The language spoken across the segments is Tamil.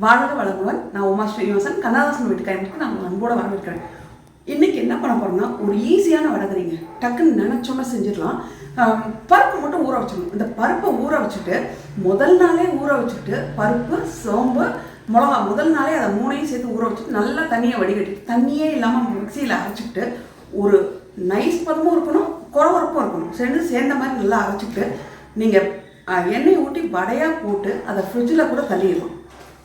வாழ்க வளமுடன். நான் உமா ஸ்ரீனிவாசன் கண்ணதாசன் வீட்டுக்காரங்களுக்கு நான் அன்போட வரவேற்கிறேன். இன்னைக்கு என்ன பண்ண போறோம்னா ஒரு ஈஸியான வடகரிங்க டக்குன்னு நினைச்சோன்னா செஞ்சிடலாம். பருப்பு மட்டும் ஊற வச்சிடணும். இந்த பருப்பை ஊற வச்சுட்டு முதல் நாளே ஊற வச்சுட்டு பருப்பு சோம்பு மிளகா முதல் நாளே அதை மூணையும் சேர்த்து ஊற வச்சுட்டு நல்லா தண்ணியை வடிகட்டிட்டு தண்ணியே இல்லாமல் மிக்சியில் அரைச்சிக்கிட்டு ஒரு நைஸ் பதமும் இருக்கணும் குறவரப்பும் இருக்கணும். சேர்ந்து சேர்ந்த மாதிரி நல்லா அரைச்சிக்கிட்டு நீங்கள் எண்ணெயை ஊற்றி வடையாக போட்டு அதை ஃப்ரிட்ஜில் கூட தள்ளிடலாம்.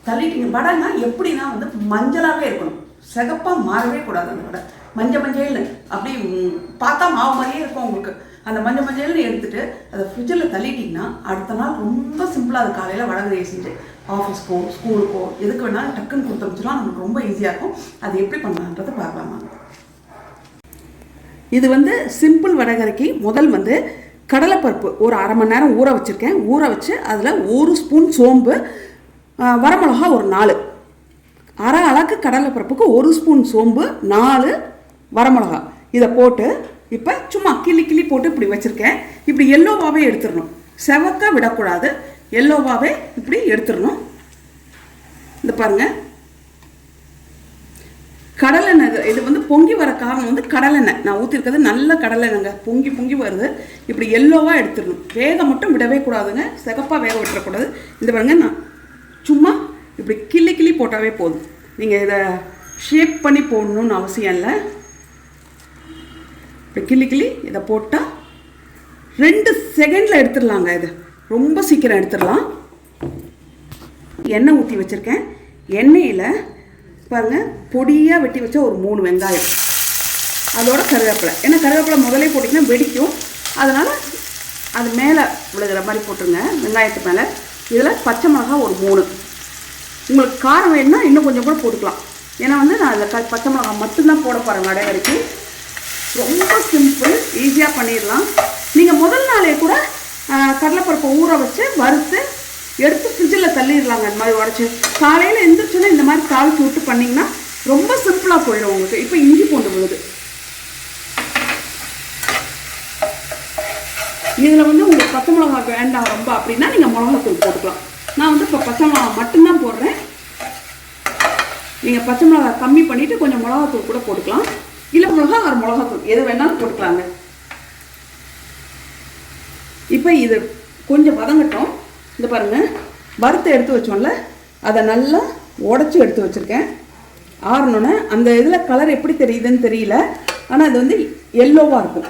தள்ளிட்டீங்க. வடைனா எப்படின்னா வந்து மஞ்சளாகவே இருக்கணும். சிகப்பாக மாறவே கூடாது அந்த வடை. மஞ்சள் மஞ்சள்னு அப்படி பார்த்தா மாவு மாதிரியே இருக்கும் உங்களுக்கு. அந்த மஞ்சள் மஞ்சள்னு எடுத்துட்டு அதை ஃப்ரிட்ஜில் தள்ளிட்டிங்கன்னா அடுத்த நாள் ரொம்ப சிம்பிளாக அது காலையில் வடகரையை செஞ்சு ஆஃபீஸ்க்கோ ஸ்கூலுக்கோ எதுக்கு வேணாலும் டக்குன்னு கொடுத்து வச்சுலாம் நமக்கு ரொம்ப ஈஸியாக இருக்கும். அது எப்படி பண்ணலான்றது பார்க்கலாமா இது வந்து சிம்பிள் வடகரைக்கு முதல் வந்து கடலைப்பருப்பு ஒரு அரை மணி நேரம் ஊற வச்சுருக்கேன். ஊற வச்சு அதில் ஒரு ஸ்பூன் சோம்பு வரமிளகா ஒரு நாலு. அரை அளவுக்கு கடலைப்பருப்புக்கு ஒரு ஸ்பூன் சோம்பு நாலு வரமிளகா. இதை போட்டு இப்போ சும்மா கிள்ளி கிள்ளி போட்டு இப்படி வச்சுருக்கேன். இப்படி எல்லோவாகவே எடுத்துடணும். செவக்க விடக்கூடாது. எல்லோவாகவே இப்படி எடுத்துடணும். இந்த பாருங்கள் கடலெண்ணெய் இது- இது வந்து பொங்கி வர காரணம் வந்து கடலெண்ணெய். நான் ஊற்றிருக்கிறது நல்ல கடலெண்ணெய்ங்க. பொங்கி பொங்கி வருது. இப்படி எல்லோவாக எடுத்துடணும். வேக மட்டும் விடவே கூடாதுங்க. சிகப்பாக வேக விட்டுறக்கூடாது. இந்த பாருங்க நான் சும்மா இப்படி கிள்ளி கிள்ளி போட்டாவே போதும். நீங்கள் இதை ஷேப் பண்ணி போடணும்னு அவசியம் இல்லை. இப்படி கிள்ளி கிள்ளி இதை போட்டால் ரெண்டு செகண்டில் எடுத்துடலாங்க இது. ரொம்ப சீக்கிரம் எடுத்துடலாம். எண்ணெய் ஊற்றி வச்சுருக்கேன். எண்ணெயில் பாருங்கள் பொடியாக வெட்டி வச்சா ஒரு மூணு வெங்காயம். அதோட கருவேப்பிலை. ஏன்னா கருவேப்பிலை முதலே போட்டிங்கன்னா வெடிக்கும். அதனால் அது மேலே விழுகிற மாதிரி போட்டுருங்க. வெங்காயத்து மேலே. இதில் பச்சை மிளகா ஒரு மூணு. உங்களுக்கு காரம் வேணும்னா இன்னும் கொஞ்சம் கூட போட்டுக்கலாம். ஏன்னா வந்து நான் அதில் க பச்சை மிளகா மட்டும்தான் போட போகிறேன் வடை வரைக்கும் ரொம்ப சிம்பிள் ஈஸியாக பண்ணிடலாம். நீங்கள் முதல் நாளே கூட கடலைப்பருப்பை ஊற வச்சு வறுத்து எடுத்து ஃப்ரிட்ஜில் தள்ளிடலாங்க இந்த மாதிரி உடச்சி. காலையில் எந்திரிச்சோன்னா இந்த மாதிரி தாளிச்சு விட்டு பண்ணிங்கன்னா ரொம்ப சிம்பிளாக போயிடும் உங்களுக்கு. இப்போ இஞ்சி பூண்டு விழுது. இதில் வந்து உங்களுக்கு பச்சை மிளகா வேண்டாம் ரொம்ப அப்படின்னா நீங்கள் மிளகாத்தூள் போட்டுக்கலாம். நான் வந்து இப்போ பச்சை மிளகா மட்டும்தான் போடுறேன். நீங்கள் பச்சை மிளகா கம்மி பண்ணிவிட்டு கொஞ்சம் மிளகாத்தூள் கூட போட்டுக்கலாம். இல்லை மிளகா ஒரு மிளகாத்தூள். எது வேணாலும் போட்டுக்கலாங்க. இப்போ இது கொஞ்சம் வதங்கட்டும். இந்த பாருங்கள் வறுத்து எடுத்து வச்சோம்ல அதை நல்லா உடச்சி எடுத்து வச்சுருக்கேன். ஆறணுன்னு அந்த இதில் கலர் எப்படி தெரியுதுன்னு தெரியல. ஆனால் அது வந்து எல்லோவாக இருக்கும்.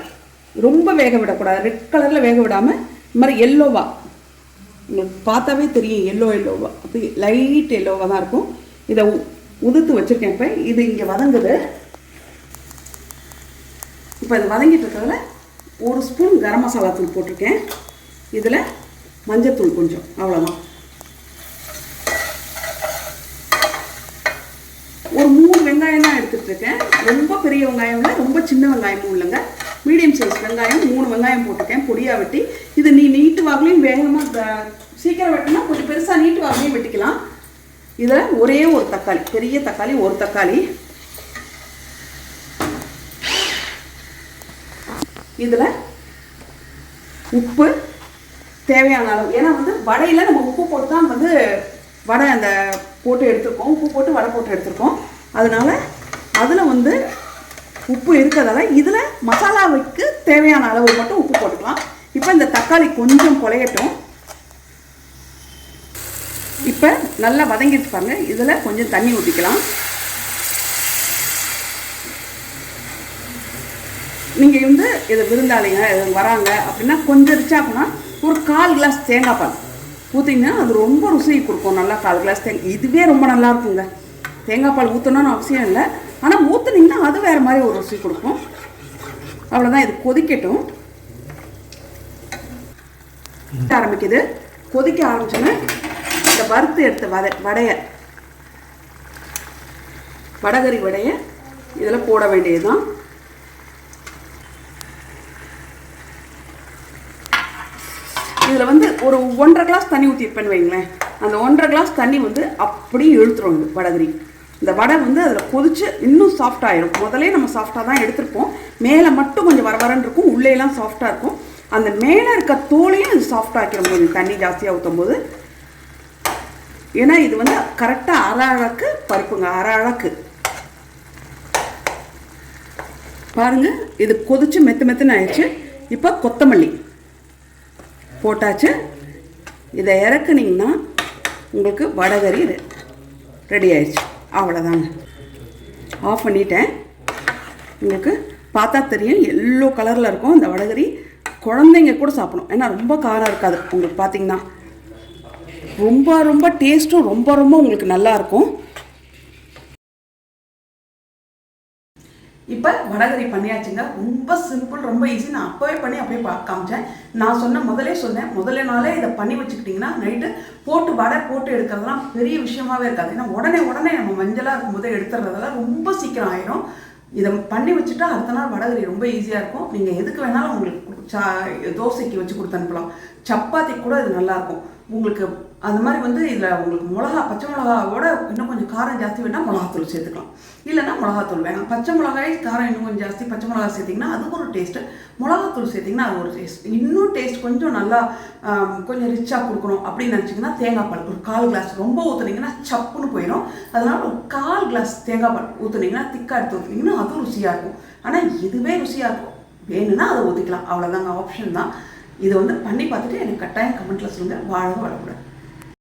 ரொம்ப வேக விடக்கூடாது. ரெட் கலரில் வேக விடாமல் இந்த மாதிரி எல்லோவா உங்களுக்கு பார்த்தாவே தெரியும் எல்லோ எல்லோவா அது லைட் எல்லோவாக தான் இருக்கும். இதை உ- உதுத்து வச்சுருக்கேன் இப்போ. இது இங்கே வதங்குது. இப்போ இது வதங்கிட்டு இருக்கிறதுல ஒரு ஸ்பூன் கரம் மசாலா தூள் போட்டிருக்கேன். இதில் மஞ்சத்தூள் கொஞ்சம் அவ்வளோதான் ஒரு மூணு வெங்காயம் தான் எடுத்துகிட்டு இருக்கேன். ரொம்ப பெரிய வெங்காயம் இல்லை ரொம்ப சின்ன வெங்காயமும் இல்லைங்க. மீடியம் சைஸ் வெங்காயம் மூணு வெங்காயம் போட்டிருக்கேன் பொடியாக வெட்டி. இது நீ நீட்டு வாக்குலையும் வேகமாக சீக்கிரம் வெட்டினா கொஞ்சம் பெருசாக நீட்டு வாக்குலையும் வெட்டிக்கலாம். இதில் ஒரே ஒரு தக்காளி பெரிய தக்காளி ஒரு தக்காளி. இதில் உப்பு தேவையான அளவு. ஏன்னா வந்து வடையில் நம்ம உப்பு போட்டு தான் வந்து வடை அந்த போட்டு எடுத்திருக்கோம். உப்பு போட்டு வடை போட்டு எடுத்திருக்கோம். அதனால அதில் வந்து உப்பு இருக்கிறதால இதில் மசாலாவுக்கு தேவையான அளவு மட்டும் உப்பு போட்டுக்கலாம். இப்போ இந்த தக்காளி கொஞ்சம் குலையட்டும். இப்போ நல்லா வதங்கிட்டு பாருங்க. இதில் கொஞ்சம் தண்ணி ஊற்றிக்கலாம் நீங்கள் வந்து இது விருந்தாளிங்க இது வராங்க அப்படின்னா கொஞ்சம் ரிச்சா அப்படின்னா ஒரு கால் கிளாஸ் தேங்காய் பால் ஊற்றிங்கன்னா அது ரொம்ப ருசி கொடுக்கும். நல்லா கால் கிளாஸ் தேங்காய் இதுவே ரொம்ப நல்லா இருக்குங்க. தேங்காய் பால் ஊற்றணும்னு அவசியம் இல்லை. ஆனால் ஊற்றுனீங்கன்னா அது வேறு மாதிரி ஒரு ருசி கொடுக்கும். அவ்வளோதான் இது கொதிக்கட்டும். ஆரம்பிக்குது. கொதிக்க ஆரம்பிச்சோன்னு இந்த வறுத்து எடுத்த வடை வடையை வடகரி வடையை இதில் போட வேண்டியதுதான். இதில் வந்து ஒரு ஒன்றரை கிளாஸ் தண்ணி ஊற்றிருப்பேன்னு வைங்களேன். அந்த ஒன்றரை கிளாஸ் தண்ணி வந்து அப்படியே இழுத்துரும் வடகரி இந்த வடை வந்து அதில் கொதிச்சு இன்னும் சாஃப்டாகிடும் முதலே நம்ம சாஃப்டாக தான் எடுத்திருப்போம். மேலே மட்டும் கொஞ்சம் வர வரன்னு இருக்கும். உள்ளேலாம் சாஃப்டாக இருக்கும். அந்த மேலே இருக்க தோலையும் அது சாஃப்டாக்கிடும் கொஞ்சம் தண்ணி ஜாஸ்தியாக ஊற்றும் போது ஏன்னா இது வந்து கரெக்டாக அரை அழகு பருப்புங்க. அரை அழகு. பாருங்க இது கொதிச்சு மெத்து மெத்துன்னு ஆயிடுச்சு. இப்போ கொத்தமல்லி போட்டாச்சு. இதை இறக்குனீங்கன்னா உங்களுக்கு வடகறி ரெடி ஆயிடுச்சு. அவ்வளோதாங்க ஆஃப் பண்ணிட்டேன். உங்களுக்கு பார்த்தா தெரியும் எல்லோ கலரில் இருக்கும் இந்த வடகரி. குழந்தைங்க கூட சாப்பிடும் ஏன்னா ரொம்ப காரம் இருக்காது. உங்களுக்கு பார்த்தீங்கன்னா ரொம்ப ரொம்ப டேஸ்ட்டும் ரொம்ப ரொம்ப உங்களுக்கு நல்லா வடகறி வடகரி பண்ணியாச்சுங்க. ரொம்ப சிம்பிள் ரொம்ப ஈஸி நான் அப்போவே பண்ணி அப்படியே பா காமிச்சேன். நான் சொன்ன முதலே சொன்னேன். முதல்ல நாளே இதை பண்ணி வச்சுக்கிட்டிங்கன்னா நைட்டு போட்டு வடை போட்டு எடுக்கிறதுலாம் பெரிய விஷயமாவே இருக்காது. ஏன்னா உடனே உடனே நம்ம மஞ்சளாக இருக்கும்போதே எடுத்துறதெல்லாம் ரொம்ப சீக்கிரம் ஆயிரும். இதை பண்ணி வச்சுட்டா அடுத்த நாள் வடகரி ரொம்ப ஈஸியாக இருக்கும். நீங்கள் எதுக்கு வேணாலும் உங்களுக்கு சா தோசைக்கு வச்சு கொடுத்து அனுப்பலாம். சப்பாத்தி கூட இது நல்லாயிருக்கும் உங்களுக்கு அந்த மாதிரி வந்து இதில் உங்களுக்கு மிளகா பச்சை மிளகாவோட இன்னும் கொஞ்சம் காரம் ஜாஸ்தி வேணால் மிளகாத்தூள் சேர்த்துக்கலாம். இல்லைன்னா மிளகாத்தூள் வேணாம். பச்சை மிளகாய் காரம் இன்னும் கொஞ்சம் ஜாஸ்தி. பச்சை மிளகா சேர்த்திங்கன்னா அது ஒரு டேஸ்ட்டு மிளகாத்தூள் சேர்த்திங்கன்னா அது ஒரு டேஸ்ட் இன்னும் டேஸ்ட் கொஞ்சம் நல்லா கொஞ்சம் ரிச்சாக கொடுக்கணும் அப்படின்னு நினச்சிங்கன்னா தேங்காய் பால். ஒரு கால் கிளாஸ் ரொம்ப ஊற்றுனீங்கன்னா சப்புன்னு போயிடும் அதனால் ஒரு கால் கிளாஸ் தேங்காய் பால் ஊற்றுனீங்கன்னா திக்காக எடுத்து ஊற்றுனீங்கன்னா அதுவும் ருசியாக இருக்கும். ஆனால் இதுவே ருசியாக இருக்கும். வேணும்னா அதை ஊற்றிக்கலாம் அவ்வளோதாங்க ஆப்ஷன் தான். இதை வந்து பண்ணி பார்த்துட்டு எனக்கு கட்டாயம் கமெண்ட்டில் சொல்லுங்கள் வாழ வாழக்கூடாது.